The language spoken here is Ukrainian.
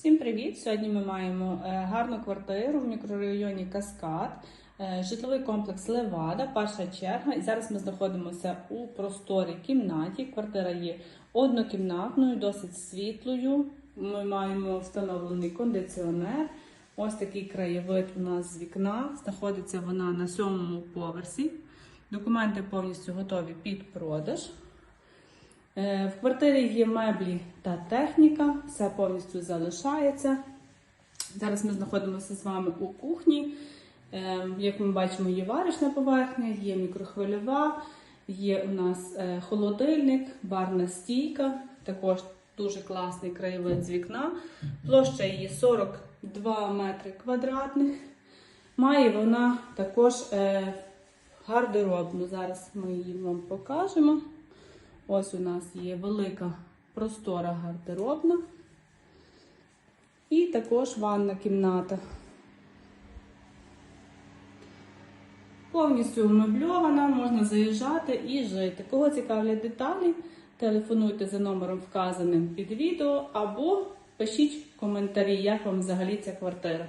Всім привіт! Сьогодні ми маємо е, гарну квартиру в мікрорайоні Каскад, е, житловий комплекс Левада, перша черга. І зараз ми знаходимося у просторій кімнаті. Квартира є однокімнатною, досить світлою. Ми маємо встановлений кондиціонер. Ось такий краєвид у нас з вікна. Знаходиться вона на сьомому поверсі. Документи повністю готові під продаж. Е, В квартирі є меблі та техніка, все повністю залишається. Зараз ми знаходимося з вами у кухні. Е, Як ми бачимо, є варочна поверхня, є мікрохвильова, є у нас е, холодильник, барна стійка, також дуже класний краєвид з вікна. Площа її 42 метри квадратних. Має вона також гардеробну. Зараз ми її вам покажемо. Ось у нас є велика простора гардеробна. І також ванна кімната. Повністю мебльована, можна заїжджати і жити. Кого цікавлять деталі, телефонуйте за номером вказаним під відео або пишіть коментарі, як вам взагалі ця квартира.